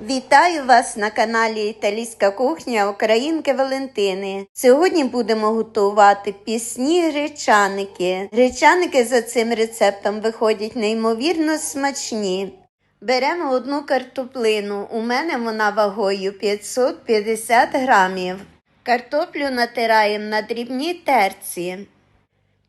Вітаю вас на каналі Італійська кухня Українки Валентини. Сьогодні будемо готувати пісні гречаники. Гречаники за цим рецептом виходять неймовірно смачні. Беремо одну картоплину. У мене вона вагою 550 грамів. Картоплю натираємо на дрібній терці.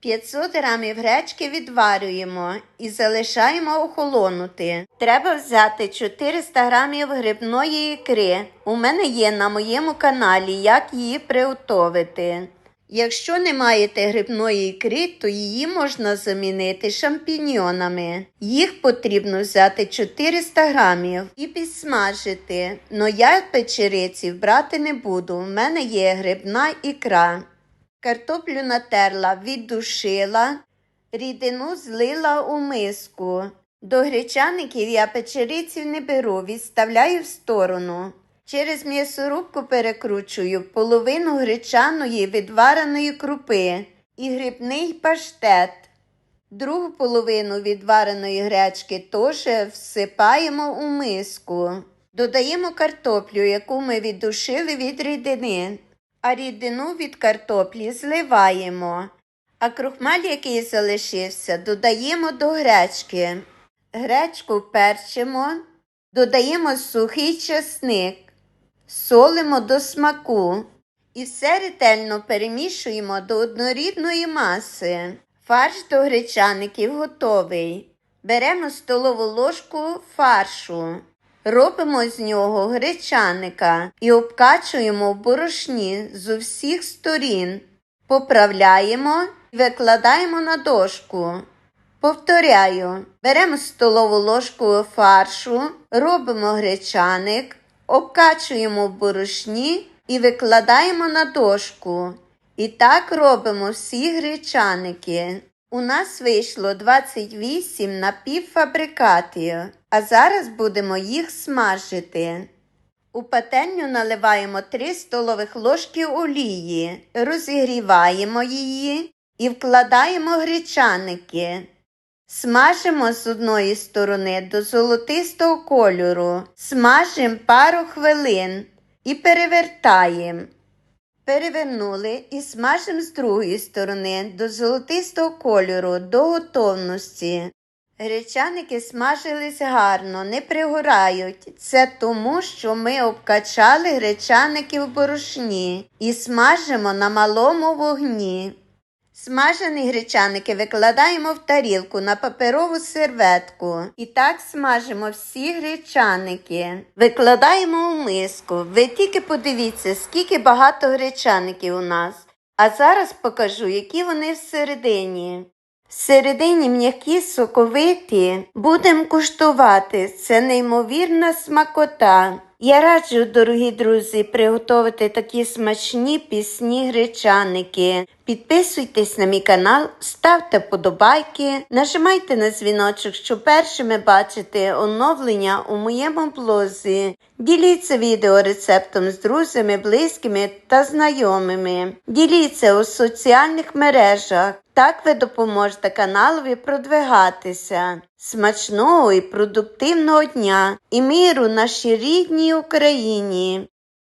500 грамів гречки відварюємо і залишаємо охолонути. Треба взяти 400 грамів грибної ікри. У мене є на моєму каналі, як її приготовити. Якщо не маєте грибної ікри, то її можна замінити шампіньйонами. Їх потрібно взяти 400 грамів і підсмажити. Но я печериців брати не буду. У мене є грибна ікра. Картоплю натерла, віддушила, рідину злила у миску. До гречаників я печериців не беру, відставляю в сторону. Через м'ясорубку перекручую половину гречаної відвареної крупи і грибний паштет. Другу половину відвареної гречки теж всипаємо у миску. Додаємо картоплю, яку ми віддушили від рідини а рідину від картоплі зливаємо, а крухмаль, який залишився, додаємо до гречки. Гречку перчимо, додаємо сухий часник, солимо до смаку і все ретельно перемішуємо до однорідної маси. Фарш до гречаників готовий. Беремо столову ложку фаршу. Робимо з нього гречаника і обкачуємо в борошні з усіх сторін. Поправляємо і викладаємо на дошку. Повторяю, беремо столову ложку фаршу, робимо гречаник, обкачуємо в борошні і викладаємо на дошку. І так робимо всі гречаники. У нас вийшло 28 напівфабрикатів, а зараз будемо їх смажити. У пательню наливаємо 3 столових ложки олії, розігріваємо її і вкладаємо гречаники. Смажимо з одної сторони до золотистого кольору, смажимо пару хвилин і перевертаємо. Перевернули і смажимо з другої сторони до золотистого кольору до готовності. Гречаники смажились гарно, не пригорають. Це тому, що ми обкачали гречаники в борошні і смажимо на малому вогні. Смажені гречаники викладаємо в тарілку на паперову серветку. І так смажимо всі гречаники. Викладаємо у миску. Ви тільки подивіться, скільки багато гречаників у нас. А зараз покажу, які вони всередині. Всередині м'які соковиті. Будемо куштувати. Це неймовірна смакота. Я раджу, дорогі друзі, приготувати такі смачні пісні гречаники. Підписуйтесь на мій канал, ставте подобайки, нажимайте на дзвіночок, щоб першими бачити оновлення у моєму блозі. Діліться відео рецептом з друзями, близькими та знайомими. Діліться у соціальних мережах. Так ви допоможете каналові продвигатися. Смачного і продуктивного дня і миру нашій рідній Україні!